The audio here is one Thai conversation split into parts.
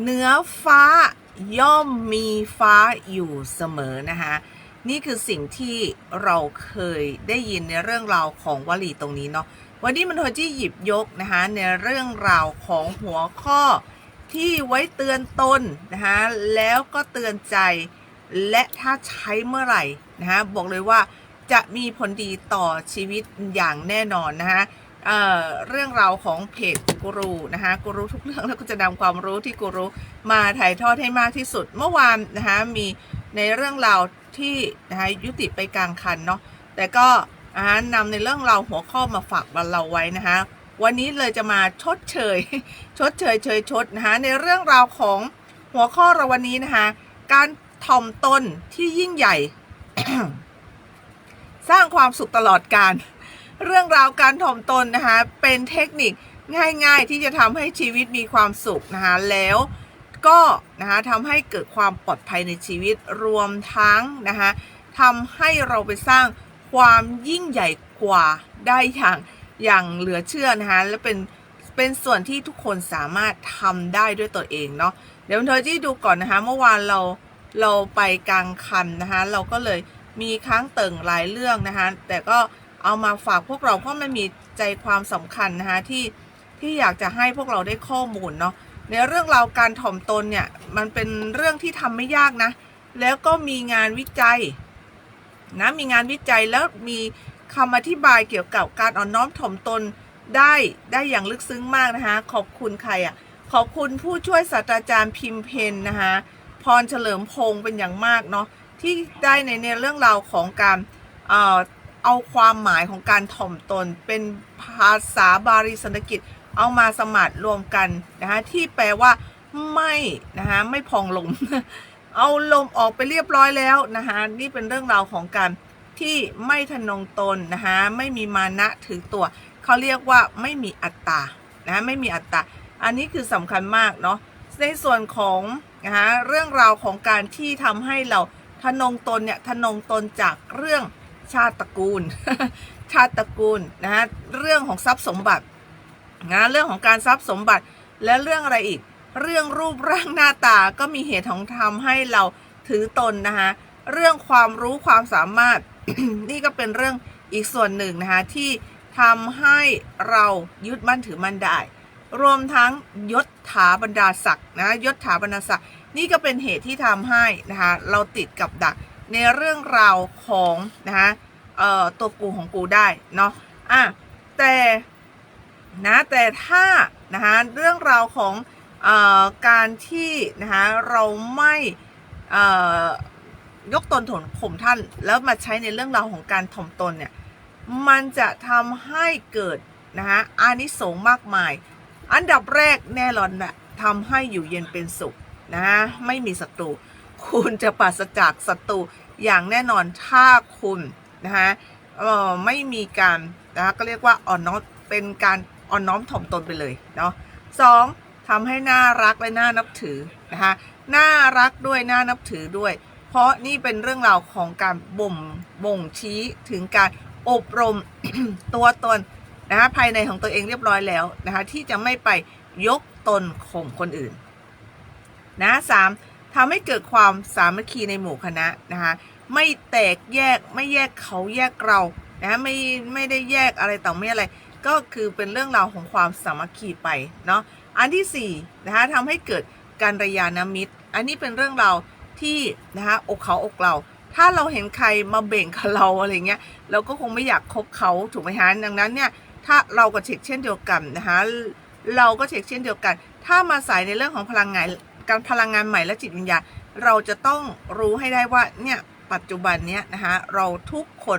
เหนือฟ้าย่อมมีฟ้าอยู่เสมอนะคะนี่คือสิ่งที่เราเคยได้ยินในเรื่องราวของวลีตรงนี้เนาะวันนี้มันโทที่หยิบยกนะคะในเรื่องราวของหัวข้อที่ไว้เตือนตนนะคะแล้วก็เตือนใจ และถ้าใช้เมื่อไหร่นะคะบอกเลยว่าจะมีผลดีต่อชีวิตอย่างแน่นอนนะคะ เเรื่องราวของเพจกูรูนะคะกูรูทุกเรื่องแล้วก็จะนำความรู้ที่กูรู้มาถ่ายทอดให้มากที่สุด เมื่อวานนะคะมีในเรื่องราวที่นะคะยุติไปกลางคันเนาะแต่ก็นะคะนำในเรื่องราวหัวข้อมาฝากเราไว้นะคะวันนี้เลยจะมาชดเชย ชดเชยเชยชดนะคะในเรื่องราวของหัวข้อเราวันนี้นะคะการถ่อมตนที่ยิ่งใหญ่ สร้างความสุขตลอดการ เรื่องราวการถ่อมตนนะคะเป็นเทคนิคง่าย ๆ ที่จะทำให้ชีวิตมีความสุขนะคะแล้วก็นะคะทำให้เกิดความปลอดภัยในชีวิตรวมทั้งนะคะทำให้เราไปสร้างความยิ่งใหญ่กว่าได้อย่างอย่างเหลือเชื่อนะคะและเป็นเป็นส่วนที่ทุกคนสามารถทำได้ด้วยตัวเองเนาะเดี๋ยวเธอที่ดูก่อนนะคะเมื่อวานเราเราไปกลางคันนะคะเราก็เลยมีค้างเติ่งหลายเรื่องนะคะแต่ก็ เอามาฝากพวกเราเพราะมันมีใจความสำคัญนะคะที่ที่อยากจะให้พวกเราได้ข้อมูลเนาะในเรื่องราวการถ่อมตนเนี่ยมันเป็นเรื่องที่ทำไม่ยากนะ แล้วก็มีงานวิจัยนะมีงานวิจัยแล้วมีคำอธิบายเกี่ยวกับการอ่อนน้อมถ่อมตนได้ได้อย่างลึกซึ้งมากนะคะขอบคุณใครอะ่ะขอบคุณผู้ช่วยศาสตราจารย์พิมเพนนะคะพรเฉลิมพงศ์เป็นอย่างมากเนาะที่ได้ในในเรื่องราวของการ เอาความหมายของการถ่อมตน เป็นภาษาบาลีสันสกฤตเอามาสมัครรวมกันนะคะที่แปลว่าไม่นะคะไม่พองลม เอาลมออกไปเรียบร้อยแล้วนะคะนี่เป็นเรื่องราวของการที่ไม่ทนงตนนะคะไม่มีมานะถือตัว เขาเรียกว่าไม่มีอัตตานะไม่มีอัตตาอันนี้คือสำคัญมากเนาะในส่วนของนะคะเรื่องราวของการที่ทำให้เราทนงตนเนี่ยทนงตนจากเรื่อง ชาติตระกูล ชาติตระกูลนะฮะเรื่องของทรัพย์สมบัตินะเรื่องของการทรัพย์สมบัติและเรื่องอะไรอีก เรื่องรูปร่างหน้าตาก็มีเหตุของทำให้เราถือตนนะคะเรื่องความรู้ความสามารถนี่ก็เป็นเรื่องอีกส่วนหนึ่งนะคะที่ทำให้เรายึดมั่นถือมั่นได้ รวมทั้งยศถาบรรดาศักดิ์นะยศถาบรรดาศักดิ์นี่ก็เป็นเหตุที่ทำให้นะคะเราติดกับดัก ในเรื่องราวของนะคะตัวกูของกูได้เนาะอะแต่นะแต่ถ้านะคะเรื่องราวของออการที่นะคะเราไม่ยกตนถนข่มท่านแล้วมาใช้ในเรื่องราวของการถ่อมตนเนี่ยมันจะทำให้เกิดนะคะอานิสงส์มากมาย อันดับแรกแน่นอนนะทำให้อยู่เย็นเป็นสุขนะไม่มีศัตรู คุณจะปราศจากศัตรูอย่างแน่นอนถ้าคุณนะคะไม่มีการนะคะก็เรียกว่าอ่อนน้อมเป็นการอ่อนน้อมถ่อมตนไปเลยเนาะสองทำให้น่ารักและน่านับถือนะคะน่ารักด้วยน่านับถือด้วย เพราะนี่เป็นเรื่องราวของการบ่มบ่งชี้ถึงการอบรมตัวตนนะคะภายในของตัวเองเรียบร้อยแล้วนะคะที่จะไม่ไปยกตนข่มคนอื่นนะสาม ทำให้เกิดความสามัคคีในหมู่คณะนะคะไม่แตกแยกไม่แยกเขาแยกเรานะไม่ไม่ได้แยกอะไรต่อไม่อะไร ก็คือเป็นเรื่องราวของความสามัคคีไปเนาะอันที่สี่นะคะทำให้เกิดการระยานามิตร อันนี้เป็นเรื่องราวที่นะคะอกเขาอกเรา ถ้าเราเห็นใครมาเบ่งกับเราอะไรเงี้ยเราก็คงไม่อยากคบเขาถูกไหมฮะดังนั้นเนี่ยถ้าเราก็เช็คเช่นเดียวกันนะคะเราก็เช็คเช่นเดียวกัน ถ้ามาใส่ในเรื่องของพลังงาน การพลังงานใหม่และจิตวิญญาณเราจะต้องรู้ให้ได้ว่าเนี่ยปัจจุบันเนี้ยนะคะเราทุกคน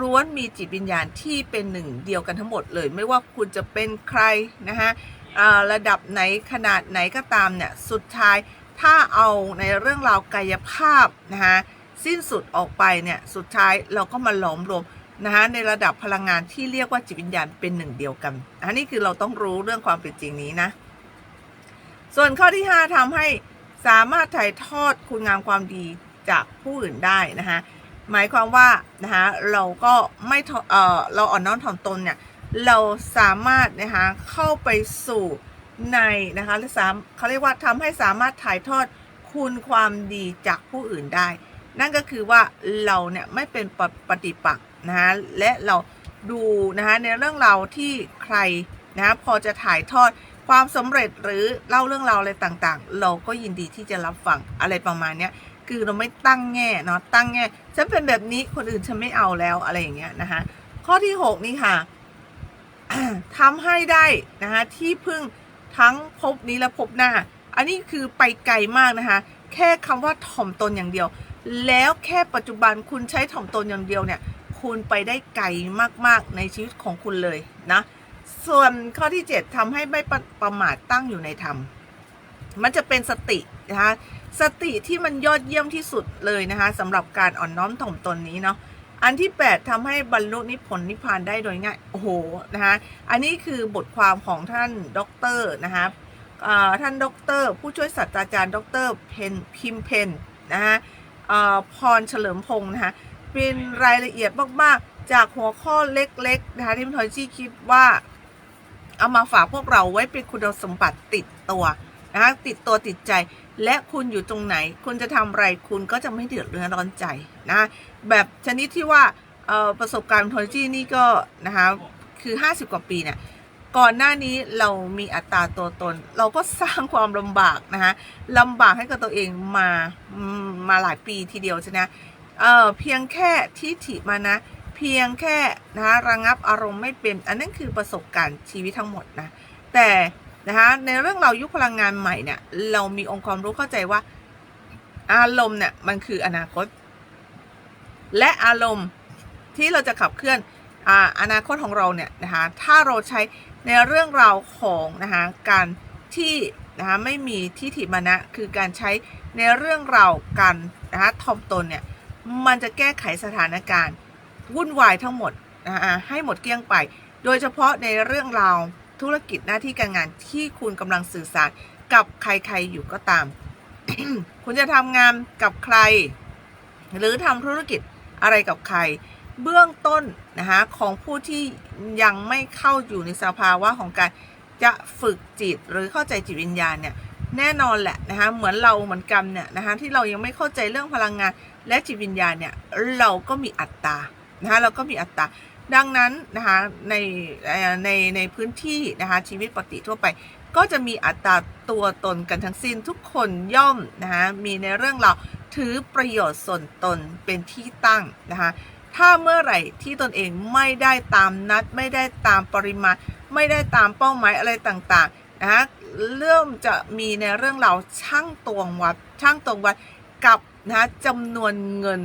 ล้วนมีจิตวิญญาณที่เป็นหนึ่งเดียวกันทั้งหมดเลย ไม่ว่าคุณจะเป็นใครนะคะระดับไหนขนาดไหนก็ตามเนี่ยสุดท้ายถ้าเอาในเรื่องราวกายภาพนะคะสิ้นสุดออกไปเนี่ยสุดท้ายเราก็มาหลอมรวมนะคะในระดับพลังงานที่เรียกว่าจิตวิญญาณเป็นหนึ่งเดียวกันอันนี้คือเราต้องรู้เรื่องความเป็นจริงนี้นะ ส่วนข้อที่ 5ทำให้สามารถถ่ายทอดคุณงามความดีจากผู้อื่นได้นะคะหมายความว่านะคะเราก็ไม่เออเราอ่อนน้อมถ่อมตนเนี่ยเราสามารถนะคะเข้าไปสู่ในนะคะหรือสามเขาเรียกว่าทำให้สามารถถ่ายทอดคุณความดีจากผู้อื่นได้ นั่นก็คือว่าเราเนี่ยไม่เป็นปปฏิปักษ์นะคะและเราดูนะคะในเรื่องราวที่ใครนะะพอจะถ่ายทอด ความสำเร็จหรือเล่าเรื่องราวอะไรต่างๆ เราก็ยินดีที่จะรับฟังอะไรประมาณเนี้ยคือเราไม่ตั้งแง่เนาะตั้งแง่ฉันเป็นแบบนี้คนอื่นฉันไม่เอาแล้วอะไรอย่างเงี้ยนะคะข้อที่ 6 นี่ค่ะทำให้ได้นะคะที่พึ่งทั้งภพนี้และภพหน้า อันนี้คือไปไกลมากนะคะแค่คำว่าถ่อมตนอย่างเดียว แล้วแค่ปัจจุบันคุณใช้ถ่อมตนอย่างเดียวเนี่ย คุณไปได้ไกลมากๆในชีวิตของคุณเลยนะ ส่วนข้อที่ 7ทำให้ไม่ประประมาทตั้งอยู่ในธรรม มันจะเป็นสตินะคะสติที่มันยอดเยี่ยมที่สุดเลยนะคะสำหรับการอ่อนน้อมถ่อมตนนี้เนาะอันที่ 8ทำให้บรรลุนิพพนนิพพานได้โดยง่ายโอ้โหนะคะอันนี้คือบทความของท่านด็อกเตอร์นะคะท่านด็อกเตอร์ผู้ช่วยศาสตราจารย์ด็อกเตอร์เพนพิมเพนนะคะพรเฉลิมพงศ์นะคะเป็นรายละเอียดมาก ๆ จากหัวข้อเล็ก ๆ นะคะที่ทอยจี้คิดว่า เอามาฝากพวกเราไว้เป็นคุณสมบัติติดตัวนะคะติดตัวติดใจ และคุณอยู่ตรงไหน คุณจะทำอะไรคุณก็จะไม่เดือดร้อนใจนะแบบชนิดที่ว่าประสบการณ์ทอยจี้นี่ก็นะคะคือ 50 กว่าปีเนี่ยก่อนหน้านี้เรามีอัตราตัวตน เราก็สร้างความลำบากนะคะลำบากให้กับตัวเองมามาหลายปีทีเดียวใช่ไหมเออเพียงแค่ทิฐิมานะ เพียงแค่นะคะระงับอารมณ์ไม่เป็น อันนั้นคือประสบการณ์ชีวิตทั้งหมดนะ แต่นะคะในเรื่องเรายุคพลังงานใหม่เนี่ยเรามีองค์ความรู้เข้าใจว่า อารมณ์เนี่ยมันคืออนาคต และอารมณ์ที่เราจะขับเคลื่อนออนาคตของเราเนี่ยนะคะถ้าเราใช้ในเรื่องราวของนะคะการที่นะคะไม่มีทิฏฐิมานะคือการใช้ในเรื่องราวการนะคะทอมตนเนี่ยมันจะแก้ไขสถานการณ์ วุ่นวายทั้งหมดนะคะให้หมดเกลี้ยงไป โดยเฉพาะในเรื่องราวธุรกิจหน้าที่การงานที่คุณกำลังสื่อสารกับใครๆอยู่ก็ตาม คุณจะทำงานกับใคร หรือทำธุรกิจอะไรกับใคร เบื้องต้นนะคะของผู้ที่ยังไม่เข้าอยู่ในสภาวะของการจะฝึกจิตหรือเข้าใจจิตวิญญาณเนี่ยแน่นอนแหละนะคะเหมือนเราเหมือนกันเนี่ยนะคะที่เรายังไม่เข้าใจเรื่องพลังงาน และจิตวิญญาณเนี่ยเราก็มีอัตตา นะคะเราก็มีอัตตาดังนั้นนะคะในในในพื้นที่นะคะชีวิตปกติทั่วไป ก็จะมีอัตราตัวตนกันทั้งสิ้นทุกคนย่อมนะคะมีในเรื่องเราถือประโยชน์ส่วนตนเป็นที่ตั้งนะคะถ้าเมื่อไหร่ที่ตนเองไม่ได้ตามนัด ไม่ได้ตามปริมาณ ไม่ได้ตามเป้าหมายอะไรต่างๆนะคะเริ่มจะมีในเรื่องเราช่างตวงวัดช่างตวงวัดกับนะะจำนวนเงิน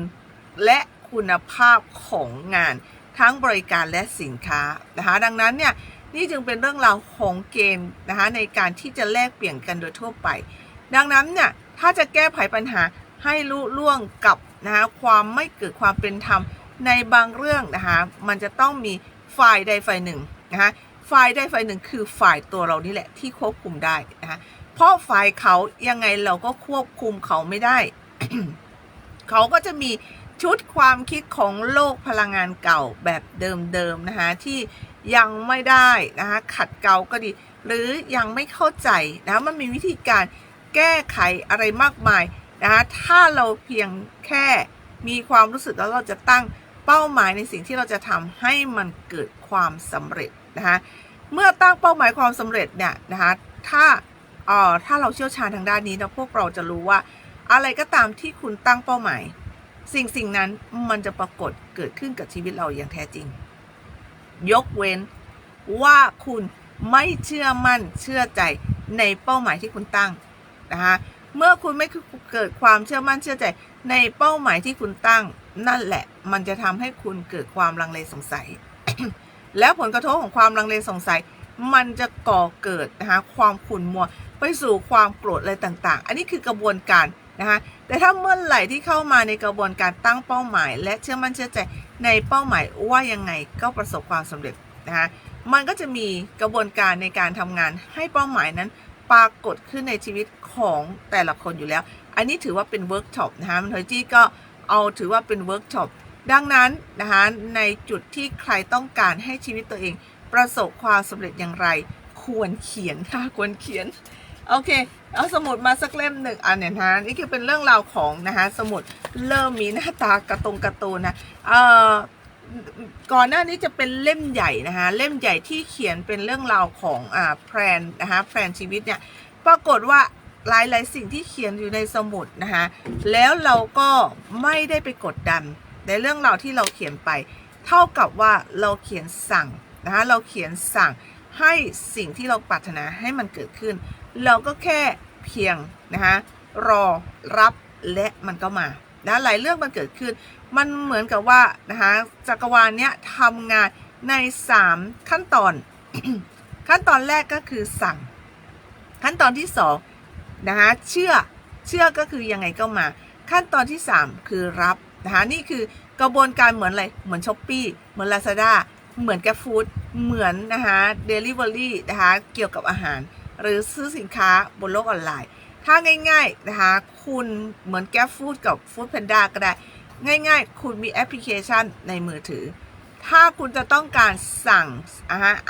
และ คุณภาพของงานทั้งบริการและสินค้านะคะดังนั้นเนี่ยนี่จึงเป็นเรื่องราวของเกณฑ์นะคะในการที่จะแลกเปลี่ยนกันโดยทั่วไป ดังนั้นเนี่ยถ้าจะแก้ไขปัญหาให้ลุล่วงกับนะคะความไม่เกิดความเป็นธรรมในบางเรื่องนะคะมันจะต้องมีฝ่ายใดฝ่ายหนึ่งนะคะฝ่ายใดฝ่ายหนึ่งคือฝ่ายตัวเรานี่แหละที่ควบคุมได้นะคะเพราะฝ่ายเขายังไงเราก็ควบคุมเขาไม่ได้ เขาก็จะมี ชุดความคิดของโลกพลังงานเก่าแบบเดิมๆนะคะที่ยังไม่ได้นะคะขัดเกลาก็ดี หรือยังไม่เข้าใจนะมันมีวิธีการแก้ไขอะไรมากมายนะคะถ้าเราเพียงแค่มีความรู้สึกแล้วเราจะตั้งเป้าหมายในสิ่งที่เราจะทำให้มันเกิดความสำเร็จนะคะเมื่อตั้งเป้าหมายความสำเร็จเนี่ยนะคะถ้าเอ่อถ้าเราเชี่ยวชาญทางด้านนี้นะพวกเราจะรู้ว่าอะไรก็ตามที่คุณตั้งเป้าหมาย สิ่งสิ่งนั้นมันจะปรากฏเกิดขึ้นกับชีวิตเราอย่างแท้จริง ยกเว้นว่าคุณไม่เชื่อมั่นเชื่อใจในเป้าหมายที่คุณตั้งนะคะเมื่อคุณไม่เกิดความเชื่อมั่นเชื่อใจ ในเป้าหมายที่คุณตั้ง นั่นแหละ มันจะทำให้คุณเกิดความลังเลสงสัย แล้วผลกระทบของความลังเลสงสัย มันจะก่อเกิดนะคะความขุ่นมัวไปสู่ความโกรธอะไรต่าง ๆ อันนี้คือกระบวนการ นะคะแต่ถ้าเมื่อไหร่ที่เข้ามาในกระบวนการตั้งเป้าหมาย และเชื่อมั่นเชื่อใจในเป้าหมายว่ายังไงก็ประสบความสำเร็จนะคะมันก็จะมีกระบวนการในการทำงานให้เป้าหมายนั้นปรากฏขึ้นในชีวิตของแต่ละคนอยู่แล้ว อันนี้ถือว่าเป็นเวิร์กช็อปนะคะมันเทจี้ก็เอาถือว่าเป็นเวิร์กช็อปดังนั้นนะคะในจุดที่ใครต้องการให้ชีวิตตัวเอง ประสบความสำเร็จอย่างไร ควรเขียนค่ะควรเขียน โอเค เอาสมุดมาสักเล่มหนึ่งอันเนี่ยนะนี่คือเป็นเรื่องราวของนะคะสมุดเริ่มมีหน้าตากระตรงกร์ตูนนะเอ่อก่อนหน้านี้จะเป็นเล่มใหญ่นะคะเล่มใหญ่ที่เขียนเป็นเรื่องราวของอ่าแพลนนะคะแพลนชีวิตเนี่ยปรากฏว่าหลายหลายๆสิ่งที่เขียนอยู่ในสมุดนะคะแล้วเราก็ไม่ได้ไปกดดัน ในเรื่องราวที่เราเขียนไป เท่ากับว่าเราเขียนสั่งนะคะเราเขียนสั่งให้สิ่งที่เราปรารถนาให้มันเกิดขึ้น เราก็แค่เพียงนะคะรอรับและมันก็มานะหลายเรื่องมันเกิดขึ้น มันเหมือนกับว่านะคะจักรวาลเนี้ยทำงานใน 3 ขั้นตอน ขั้นตอนแรกก็คือสั่ง ขั้นตอนที่2นะคะเชื่อเชื่อก็คือยังไงก็มา ขั้นตอนที่ 3 คือรับนะคะนี่คือกระบวนการเหมือนอะไร เหมือนช้อปปี้เหมือน Lazada เหมือนแกฟู้ดเหมือนนะคะเดลิเวอรี่นะคะเกี่ยวกับอาหาร หรือซื้อสินค้าบนโลกออนไลน์ ถ้าง่ายๆนะคะ คุณเหมือนแกฟู้ดกับฟู้ดแพนด้าก็ได้ ง่ายๆ คุณมีแอปพลิเคชันในมือถือ ถ้าคุณจะต้องการสั่ง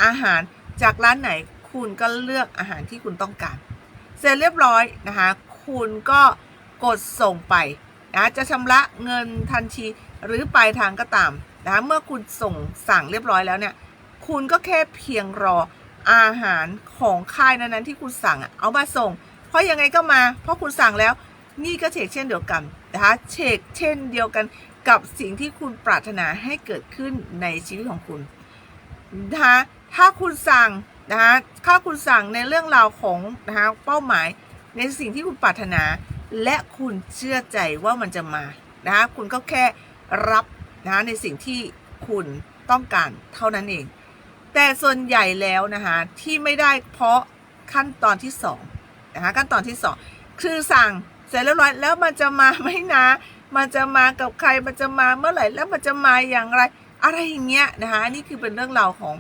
อาหารจากร้านไหนคุณก็เลือกอาหารที่คุณต้องการ เสร็จเรียบร้อยนะคะ คุณก็กดส่งไปนะจะชำระเงินทันทีหรือปลายทางก็ตามนะคะเมื่อคุณส่งสั่งเรียบร้อยแล้วเนี่ย คุณก็แค่เพียงรอ อาหารของค่ายนั้นๆที่คุณสั่งเอามาส่ง เพราะยังไงก็มา เพราะคุณสั่งแล้ว นี่ก็เชกเช่นเดียวกันนะคะเชกเช่นเดียวกันกับสิ่งที่คุณปรารถนาให้เกิดขึ้นในชีวิตของคุณนะคะถ้าคุณสั่งนะคะถ้าคุณสั่งในเรื่องราวของนะคะเป้าหมายในสิ่งที่คุณปรารถนา และคุณเชื่อใจว่ามันจะมานะคะคุณก็แค่รับนะคะในสิ่งที่คุณต้องการเท่านั้นเอง แต่ส่วนใหญ่แล้วนะคะที่ไม่ได้เพราะขั้นตอนที่สองนะคะขั้นตอนที่สองคือสั่งเสร็จเรียบร้อยแล้วมันจะมาไหมนะ มันจะมากับใครมันจะมาเมื่อไหร่แล้วมันจะมาอย่างไร อะไรอย่างเงี้ยนะคะนี่คือเป็นเรื่องราวของ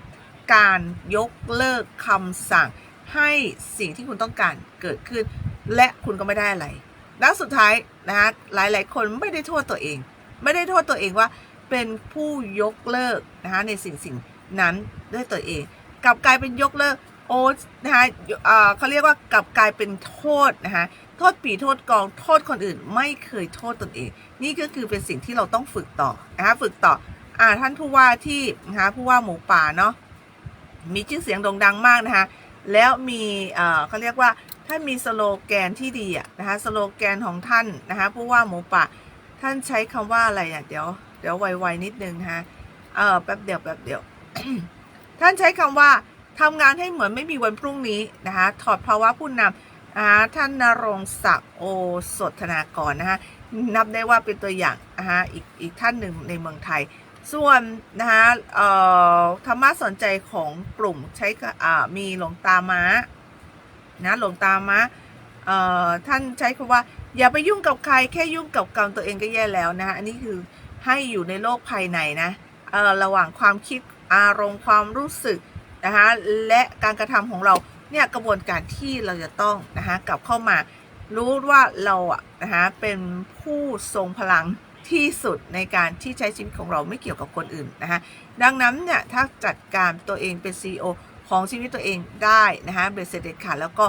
การยกเลิกคำสั่ง ให้สิ่งที่คุณต้องการเกิดขึ้น และคุณก็ไม่ได้อะไรแล้วสุดท้ายนะคะหลายๆ คนไม่ได้โทษตัวเอง ไม่ได้โทษตัวเองว่าเป็นผู้ยกเลิกนะคะในสิ่งสิ่ง นั้นด้วยตัวเองกลับกลายเป็นยกเลิกโอ้นะคะเอ่อเขาเรียกว่ากลับกลายเป็นโทษนะคะโทษปีโทษกองโทษคนอื่นไม่เคยโทษตนเอง นี่ก็คือเป็นสิ่งที่เราต้องฝึกต่อนะคะฝึกต่ออ่าท่านผู้ว่าที่นะคะผู้ว่าหมูป่าเนาะมีชื่อเสียงโด่งดังมากนะคะแล้วมีเอ่อเขาเรียกว่าท่านมีสโลแกนที่ดีอะนะคะสโลแกนของท่านนะคะผู้ว่าหมูป่าท่านใช้คำว่าอะไรอะเดี๋ยวเดี๋ยวไวๆนิดนึงนะคะเออแป๊บเดียวแป๊บเดียว ท่านใช้คำว่าทำงานให้เหมือนไม่มีวันพรุ่งนี้นะคะถอดภาวะผู้นำนะคะท่านนรงศักดิ์โอสถธนากรนะคะนับได้ว่าเป็นตัวอย่างนะคะอีกอีกท่านหนึ่งในเมืองไทย ส่วนนะคะธรรมะสนใจของกลุ่มใช้มีหลวงตาม้านะหลวงตาม้าเอ่อท่านใช้คำว่าอย่าไปยุ่งกับใครแค่ยุ่งกับกรรมตัวเองก็แย่แล้วนะคะอันนี้คือให้อยู่ในโลกภายในนะระหว่างความคิด อารมณ์ความรู้สึกนะคะและการกระทำของเราเนี่ยกระบวนการที่เราจะต้องนะคะกลับเข้ามารู้ว่าเราอะนะคะเป็นผู้ทรงพลังที่สุดในการที่ใช้ชีวิตของเราไม่เกี่ยวกับคนอื่นนะคะดังนั้นเนี่ยถ้าจัดการตัวเองเป็น CEO ของชีวิตตัวเองได้นะคะเบสเสร็จเด็ดขาดแล้วก็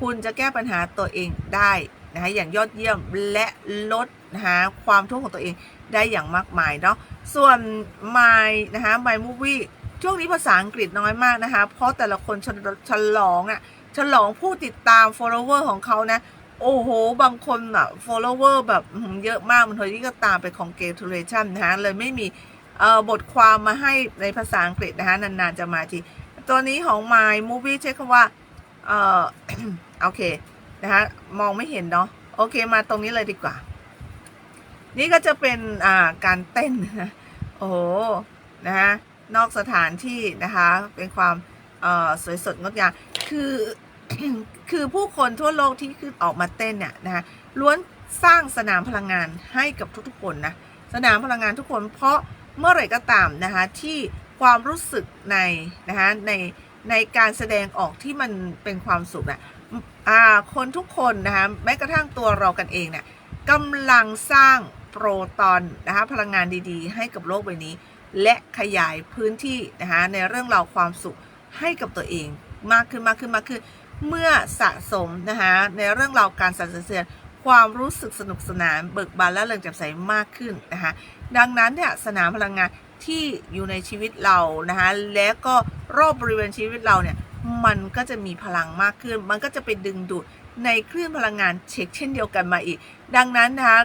คุณจะแก้ปัญหาตัวเองได้นะคะอย่างยอดเยี่ยมและลดนะคะความทุกข์ของตัวเองได้อย่างมากมายเนาะ ส่วน My นะคะ My Movie ช่วงนี้ภาษาอังกฤษน้อยมากนะคะ เพราะแต่ละคนฉลองอะฉลองผู้ติดตาม follower ของเขานะ โอ้โห บางคนอะ follower แบบเยอะมาก มันเทยที่ก็ตามไป congratulation นะคะเลยไม่มีบทความมาให้ในภาษาอังกฤษนะคะ นาน ๆ จะมาที ตัวนี้ของ My Movie ใช้คำว่า เออโอเค นะคะ มองไม่เห็นเนาะ โอเค มาตรงนี้เลยดีกว่า นี่ก็จะเป็นอ่าการเต้นโอ้โหนะคะนอกสถานที่นะคะเป็นความเอ่อสวยสดงดงามคือคือผู้คนทั่วโลกที่คือออกมาเต้นเนี่ยนะคะล้วนสร้างสนามพลังงานให้กับทุกๆคนนะสนามพลังงานทุกคน เพราะเมื่อไหร่ก็ตามนะคะที่ความรู้สึกในนะคะในในการแสดงออกที่มันเป็นความสุขนะอ่าคนทุกคนนะคะแม้กระทั่งตัวเรากันเองเนี่ยกำลังสร้าง โปรตอนนะคะพลังงานดีๆ ให้กับโลกใบนี้ และขยายพื้นที่นะคะในเรื่องราวความสุขให้กับตัวเองมากขึ้นมากขึ้นมากขึ้น เมื่อสะสมนะคะในเรื่องราวการสั่นสะเทือนความรู้สึกสนุกสนานเบิกบานและเริงแจ่มใสมากขึ้นนะคะดังนั้นเนี่ยสนามพลังงานที่อยู่ในชีวิตเรานะคะและก็รอบบริเวณชีวิตเราเนี่ยมันก็จะมีพลังมากขึ้น มันก็จะไปดึงดูดในคลื่นพลังงานเช็คเช่นเดียวกันมาอีก ดังนั้นนะคะ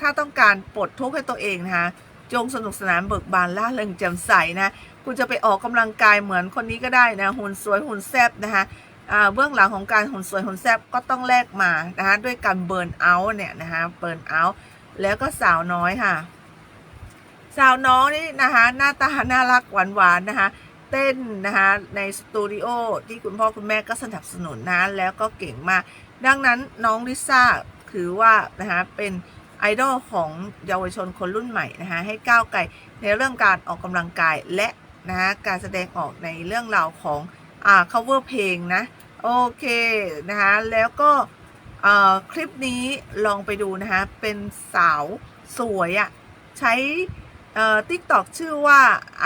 ถ้าต้องการปลดทุกข์ให้ตัวเองนะคะจงสนุกสนานเบิกบานล่าเริงแจ่มใสนะ คุณจะไปออกกำลังกายเหมือนคนนี้ก็ได้นะหุ่นสวยหุ่นแซบนะคะเบื้องหลังของการหุ่นสวยหุ่นแซบก็ต้องแลกมานะคะด้วยการเบิร์นเอาท์เนี่ยนะคะเบิร์นเอาท์แล้วก็สาวน้อยค่ะ สาวน้อยนี่นะคะหน้าตาน่ารักหวานๆนะคะเต้นนะคะในสตูดิโอที่คุณพ่อคุณแม่ก็สนับสนุนนะแล้วก็เก่งมาก ดังนั้นน้องลิซ่าถือว่านะคะเป็น ไอดอลของเยาวชนคนรุ่นใหม่นะคะให้ก้าวไกลในเรื่องการออกกำลังกายและนะะการแสดงออกในเรื่องราวของอ่า cover เพลงนะโอเคนะคะแล้วก็เอ่อคลิปนี้ลองไปดูนะคะเป็นสาวสวยอะ่ะใช้เอ่อ TikTok ชื่อว่า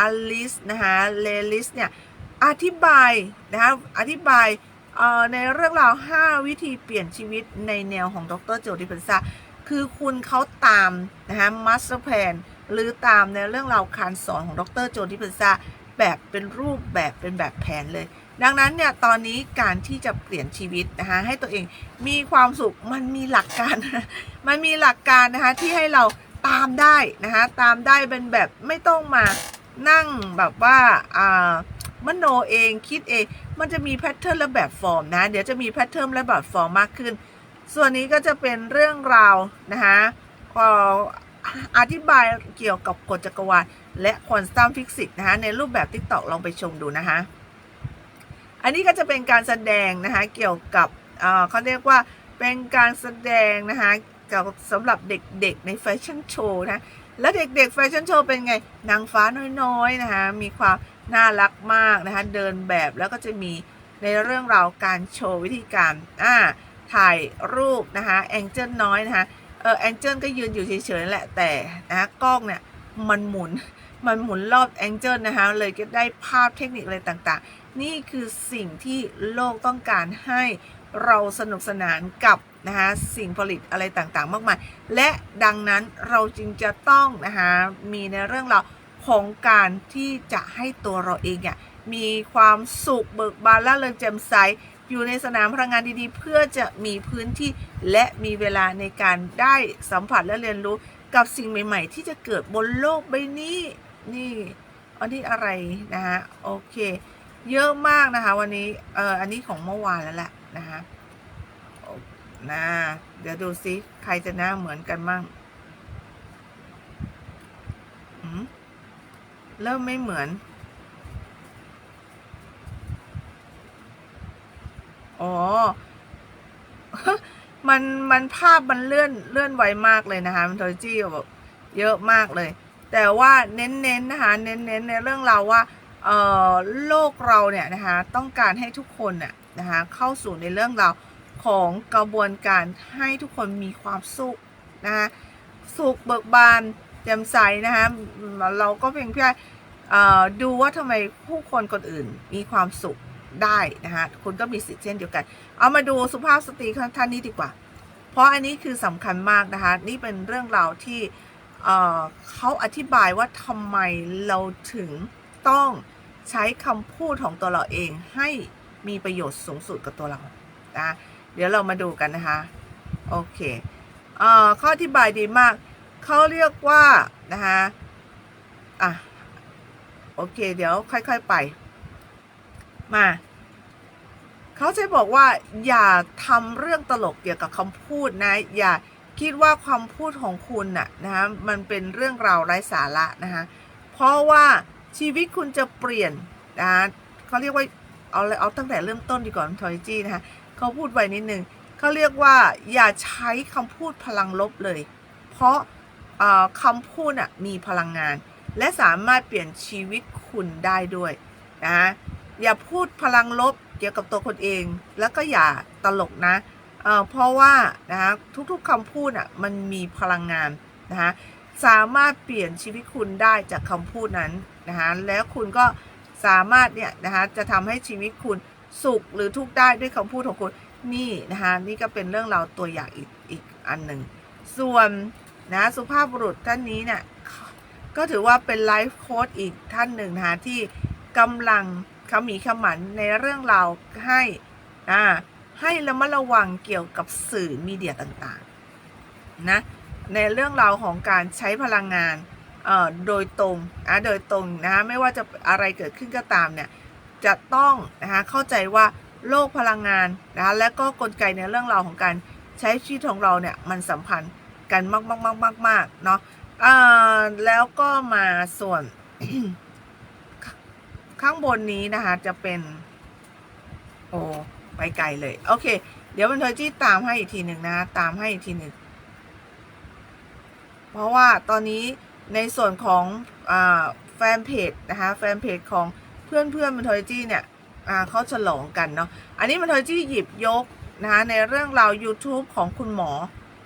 Alice นะคะเลลิสเนี่ยอธิบายนะคะอธิบายเอ่อในเรื่องราว 5 วิธีเปลี่ยนชีวิตในแนวของดรโจดิเพนซา คือคุณเขาตามนะคะมาสเตอร์แพนหรือตามในเรื่องราวการสอนของดรโจดิเพนซาแบบเป็นรูปแบบเป็นแบบแผนเลย ดังนั้นเนี่ยตอนนี้การที่จะเปลี่ยนชีวิตนะคะให้ตัวเองมีความสุขมันมีหลักการ มันมีหลักการนะคะที่ให้เราตามได้นะคะตามได้เป็นแบบไม่ต้องมานั่งแบบว่าอ่ามโนเองคิดเอง มันจะมีแพทเทิร์นและแบบฟอร์มนะ เดี๋ยวจะมีแพทเทิร์นและแบบฟอร์มมากขึ้น ส่วนนี้ก็จะเป็นเรื่องราวนะคะเอ่อธิบายเกี่ยวกับกฎจักรวาลและควอนตัมฟิสิกส์นะคะในรูปแบบ TikTok ลองไปชมดูนะคะอันนี้ก็จะเป็นการแสดงนะคะเกี่ยวกับเอ่อเขาเรียกว่าเป็นการแสดงนะคะเกี่ยวกับสำหรับเด็กๆในแฟชั่นโชว์นะแล้วเด็กๆแฟชั่นโชว์เป็นไงนางฟ้าน้อยๆนะคะมีความน่ารักมากนะคะเดินแบบแล้วก็จะมีในเรื่องราวการโชว์วิธีการอ่า ถ่ายรูปนะคะแองเจิลน้อยนะคะเออแองเจิลก็ยืนอยู่เฉยๆแหละแต่นะคะกล้องเนี่ยมันหมุนมันหมุนรอบแองเจิลนะคะเลยก็ได้ภาพเทคนิคอะไรต่างๆ นี่คือสิ่งที่โลกต้องการให้เราสนุกสนานกับนะคะสิ่งผลิตอะไรต่างๆ มากมาย และดังนั้นเราจึงจะต้องนะคะมีในเรื่องราวของการที่จะให้ตัวเราเองอะมีความสุขเบิกบานและเริงแจ่มใส อยู่ในสนามพลังงานดีๆ เพื่อจะมีพื้นที่และมีเวลาในการได้สัมผัสและเรียนรู้กับสิ่งใหม่ ๆ ที่จะเกิดบนโลกใบนี้นี่อันนี้อะไรนะคะโอเค เยอะมากนะคะ วันนี้เอออันนี้ของเมื่อวานแล้วแหละนะคะโอ้นะเดี๋ยวดูซิใครจะหน้าเหมือนกันมั่งอืมเริ่มไม่เหมือน อ๋อ มันมันภาพมันเลื่อนเลื่อนไวมากเลยนะคะมันโทจี้แบบเยอะมากเลย แต่ว่าเน้นๆนนะคะเน้นๆในเรื่องเราวว่าเอ่อโลกเราเนี่ยนะคะต้องการให้ทุกคนน่ะนะคะเข้าสู่ในเรื่องราวของกระบวนการให้ทุกคนมีความสุขนะคะสุขเบิกบานแจ่มใสนะคะเราก็เพียงแค่เอ่อดูว่าทำไมผู้คนคนอื่นมีความสุข ได้นะคะคุณก็มีสิทธิ์เช่นเดียวกัน เอามาดูสุภาพสตรีท่านนี้ดีกว่า เพราะอันนี้คือสำคัญมากนะคะ นี่เป็นเรื่องราวที่เเขาอธิบายว่าทำไมเราถึงต้องใช้คำพูดของตัวเราเองให้มีประโยชน์สูงสุดกับตัวเรานะเดี๋ยวเรามาดูกันนะคะ โอเคเอ่อเขาอธิบายดีมาก เขาเรียกว่านะคะอะ โอเค เดี๋ยวค่อย ๆ ไป มาเขาจะบอกว่า อย่าทำเรื่องตลกเกี่ยวกับคำพูดนะ อย่าคิดว่าคำพูดของคุณน่ะนะคะมันเป็นเรื่องราวไร้สาระนะคะเพราะว่าชีวิตคุณจะเปลี่ยนนะเขาเรียกว่าเอาเลยเอาตั้งแต่เริ่มต้นดีกว่าทอยจี้นะคะเขาพูดไว้นิดนึงเขาเรียกว่าอย่าใช้คำพูดพลังลบเลย เพราะคำพูดน่ะมีพลังงาน และสามารถเปลี่ยนชีวิตคุณได้ด้วยนะ อย่าพูดพลังลบเกี่ยวกับตัวคนเอง แล้วก็อย่าตลกนะเเพราะว่านะคะทุกๆคำพูดอะมันมีพลังงานนะคะสามารถเปลี่ยนชีวิตคุณได้จากคำพูดนั้นนะคะแล้วคุณก็สามารถเนี่ยนะคะจะทำให้ชีวิตคุณสุขหรือทุกข์ได้ด้วยคำพูดของคุณนี่นะคะนี่ก็เป็นเรื่องราวตัวอย่างอีกอีกอันหนึ่งส่วนนะสุภาพบุรุษท่านนี้เนี่ยก็ถือว่าเป็นไลฟ์โค้ดอีกท่านหนึ่งนะคะที่กำลัง ขมีขมันในเรื่องราวให้อ่าให้ระมัดระวังเกี่ยวกับสื่อมีเดียต่างๆนะในเรื่องราวของการใช้พลังงานเอ่อโดยตรงอะโดยตรงนะคะไม่ว่าจะอะไรเกิดขึ้นก็ตามเนี่ยจะต้องนะคะเข้าใจว่าโลกพลังงานนะคะและก็กลไกในเรื่องราวของการใช้ชีวิตของเราเนี่ยมันสัมพันธ์กันมากมากมากมากมากเนาะอ่าแล้วก็มาส่วน ข้างบนนี้นะคะ จะเป็น โอ้ไปไกลเลย โอเค เดี๋ยวมันเทอร์จี้ตามให้อีกทีหนึ่งนะ ตามให้อีกทีหนึ่ง เพราะว่าตอนนี้ในส่วนของอแฟนเพจนะคะแฟนเพจของเพื่อนเพื่อนมันเทอร์จี้เนี่ยเขาฉลองกันเนาะ อันนี้มันเทอร์จี้หยิบยกนะคะในเรื่องราว YouTube ของคุณหมอ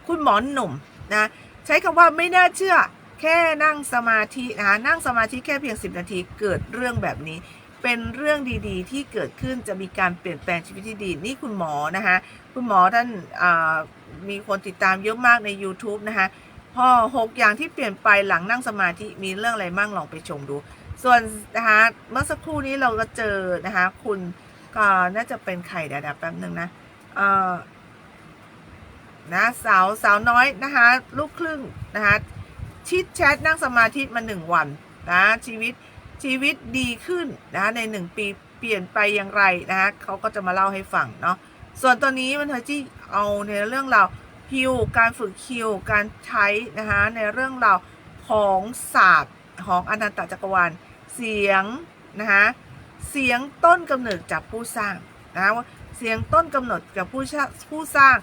คุณหมอหนุ่มนะใช้คำว่าไม่น่าเชื่อ แค่นั่งสมาธินะคะนั่งสมาธิแค่เพียง 10 นาทีเกิดเรื่องแบบนี้ เป็นเรื่องดีๆ ที่เกิดขึ้นจะมีการเปลี่ยนแปลงชีวิตที่ดี นี่คุณหมอนะคะคุณหมอท่านมีคนติดตามเยอะมากใน YouTube นะคะพอหกอย่างที่เปลี่ยนไปหลังนั่งสมาธิมีเรื่องอะไรมั่งลองไปชมดู ส่วนนะคะเมื่อสักครู่นี้เราก็เจอนะคะคุณก็น่าจะเป็นใครเดี๋ยวๆแป๊บหนึ่งนะเอ่อนะสาวสาวน้อยนะคะลูกครึ่งนะคะ ชิดแชทนั่งสมาธิมาหนึ่งวันนะชีวิตชีวิตดีขึ้นนะในหนึ่งปีเปลี่ยนไปอย่างไรนะคะเขาก็จะมาเล่าให้ฟังเนาะส่วนตัวนี้มันเธอที่เอาในเรื่องราวฮิวการฝึกฮิวการใช้นะคะในเรื่องราวของศาสตร์ของอนันตจักรวาลเสียงนะคะเสียงต้นกำเนิดจากผู้สร้างนะว่าเสียงต้นกำเนิดจากผู้สร้างผู้สร้าง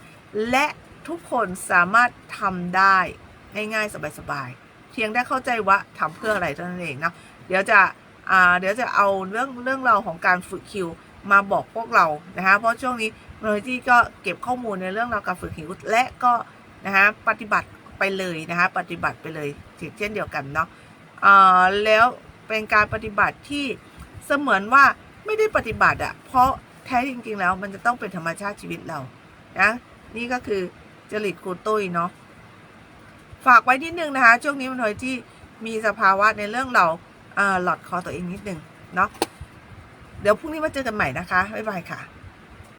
และทุกคนสามารถทำได้ ง่ายๆ สบายๆเพียงได้เข้าใจว่าทำเพื่ออะไรเท่านั้นเองเนาะเดี๋ยวจะอ่าเดี๋ยวจะเอาเรื่องเรื่องราวของการฝึกคิวมาบอกพวกเรานะคะเพราะช่วงนี้เมอร์จี้ก็เก็บข้อมูลในเรื่องราวการฝึกคิวและก็นะคะปฏิบัติไปเลยนะคะปฏิบัติไปเลยเช่นเดียวกันเนาะอ่าแล้วเป็นการปฏิบัติที่เสมือนว่าไม่ได้ปฏิบัติอะเพราะแท้จริงๆแล้วมันจะต้องเป็นธรรมชาติชีวิตเรานะนี่ก็คือจริตครูตุ้ยเนาะ ฝากไว้นิดนึงนะคะ ช่วงนี้มันทอยที่มีสภาวะในเรื่องเราหลอดคอตัวเองนิดนึงเนาะเดี๋ยวพรุ่งนี้มาเจอกันใหม่นะคะ บ๊ายบายค่ะ